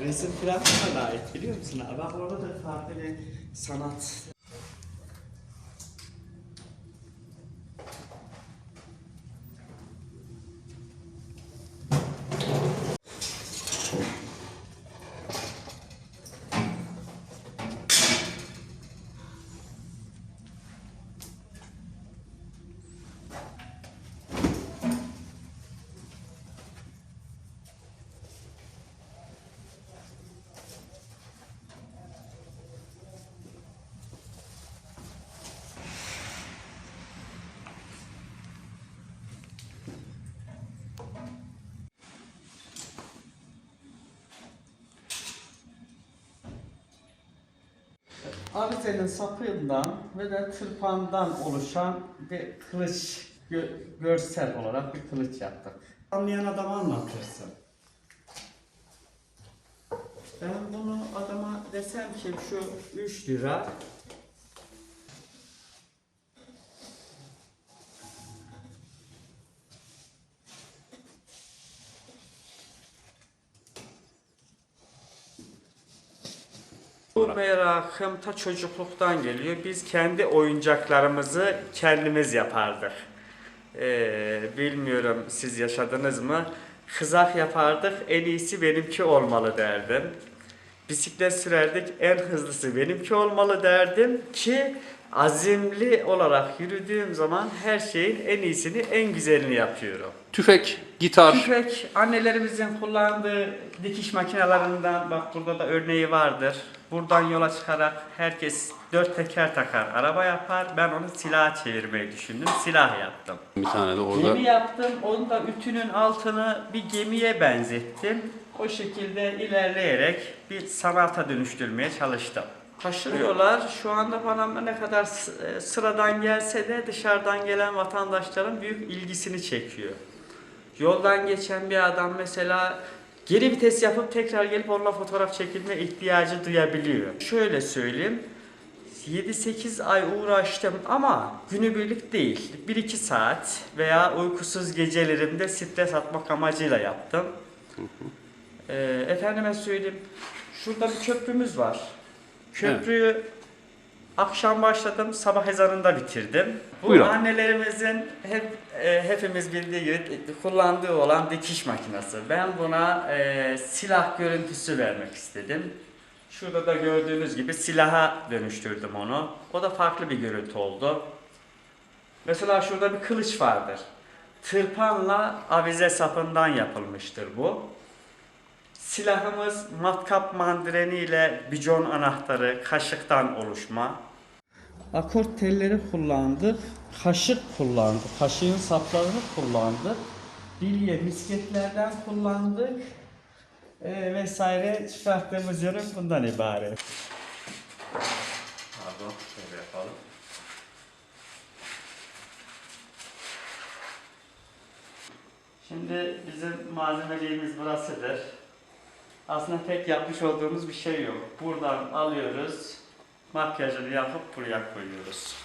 Resim falan bana ait biliyor musun abi? Bak orada da farklı bir sanat. Abi senin sapından ve de tırpandan oluşan bir kılıç gö- görsel olarak bir kılıç yaptık. Anlayan adama anlatırsın. Ben bunu adama desem ki şu 3 lira Bu merakım ta çocukluktan geliyor. Biz kendi oyuncaklarımızı kendimiz yapardık. Ee, bilmiyorum siz yaşadınız mı? Kızak yapardık, en iyisi benimki olmalı derdim. Bisiklet sürerdik, en hızlısı benimki olmalı derdim ki azimli olarak yürüdüğüm zaman her şeyin en iyisini, en güzelini yapıyorum. Tüfek, gitar. Tüfek annelerimizin kullandığı dikiş makinelerinden bak burada da örneği vardır. Buradan yola çıkarak herkes dört teker takar, araba yapar. Ben onu silah çevirmeyi düşündüm. Silah yaptım. Bir tane de orada. Gemi yaptım. Onu da ütünün altını bir gemiye benzettim. O şekilde ilerleyerek bir sanata dönüştürmeye çalıştım. Taşırıyorlar. Şu anda bana ne kadar e, sıradan gelse de dışarıdan gelen vatandaşların büyük ilgisini çekiyor. Yoldan geçen bir adam mesela geri vites yapıp tekrar gelip onunla fotoğraf çekilme ihtiyacı duyabiliyor. Şöyle söyleyeyim. 7-8 ay uğraştım ama günübirlik değil. 1-2 saat veya uykusuz gecelerimde stres atmak amacıyla yaptım. Ee, efendime söyleyeyim. Şurada bir köprümüz var. Köprüyü akşam başladım, sabah ezanında bitirdim. Bu Buyurun. annelerimizin hep e, hepimiz bildiği gibi kullandığı olan dikiş makinesi. Ben buna e, silah görüntüsü vermek istedim. Şurada da gördüğünüz gibi silaha dönüştürdüm onu. O da farklı bir görüntü oldu. Mesela şurada bir kılıç vardır. Tırpanla avize sapından yapılmıştır bu. Silahımız matkap mandreni ile bijon anahtarı, kaşıktan oluşma. Akort telleri kullandık, kaşık kullandık, kaşığın saplarını kullandık. Bilye misketlerden kullandık. Ee, vesaire çıkarttığımız ürün bundan ibaret. Pardon, şöyle yapalım. Şimdi bizim malzemeliğimiz burasıdır. Aslında pek yapmış olduğumuz bir şey yok. Buradan alıyoruz, makyajını yapıp buraya koyuyoruz.